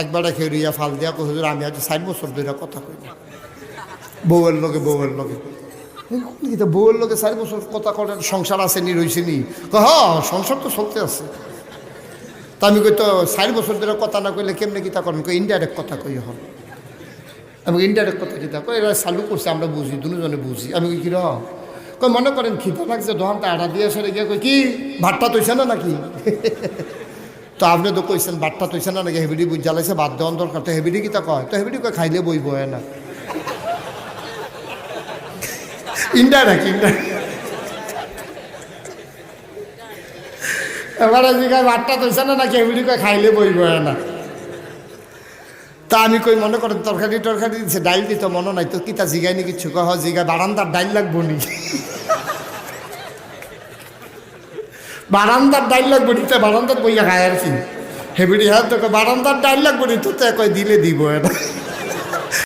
একবার খেয়ে ফাল দিয়া হুজুর, আমি আজ ষাট বছর ধরে কথা কই বউয়ের লগে বউয়ের লগে। বউয়ের লগে চার বছর কথা করেন সংসার আছে নি, রইছে নি? হ, সংসার তো চলতে আছে। তা আমি কই, তো চার বছর ধরে কথা না কইলে কেমনে কিতা করেন কই ইনডাইরেক্ট কথা কই হন আমি ইনডাইরেক্ট কথা কিতা? কই, এরা চালু করছে, আমরা বুঝি, দুজনে বুঝি। আমি কি র? কই, মনে করেন খিদা লাগছে, দোকানটা আড়া দিয়ে সেরে গিয়ে কই, কি, ভাতটা তৈছে না নাকি? তো আপনি তো কইছেন ভাতটা তৈছে না নাকি? হেবিডি বুঝ জ্বালাইছে, বাদ দেওয়ান দরকার। তো হেবিডি কিতা কয়? তো হেবিডি কয়, খাইলে বই বয় না। ইনডাইরেক্ট এবারে জিগায় ভাতটা তৈছে না নাকি? হেবিডি কয়, খাইলে বই বয় না। তা আমি কই, মনে করেন তরকারি টরকারি দিচ্ছে ডাইল দিত, মনে নাই। তো কিতা জিগাই নি কিচ্ছু কহ জিগায়, বারান্দার ডাইল লাগবো নি বারান্দার ডাইলগ বুড়িতে বারান্দার বইয়া খায় আর কি হেবিডি হ্যাঁ তোকে বারান্দার ডাইলগ বুড়ি তো কয় দিলে দিব এটা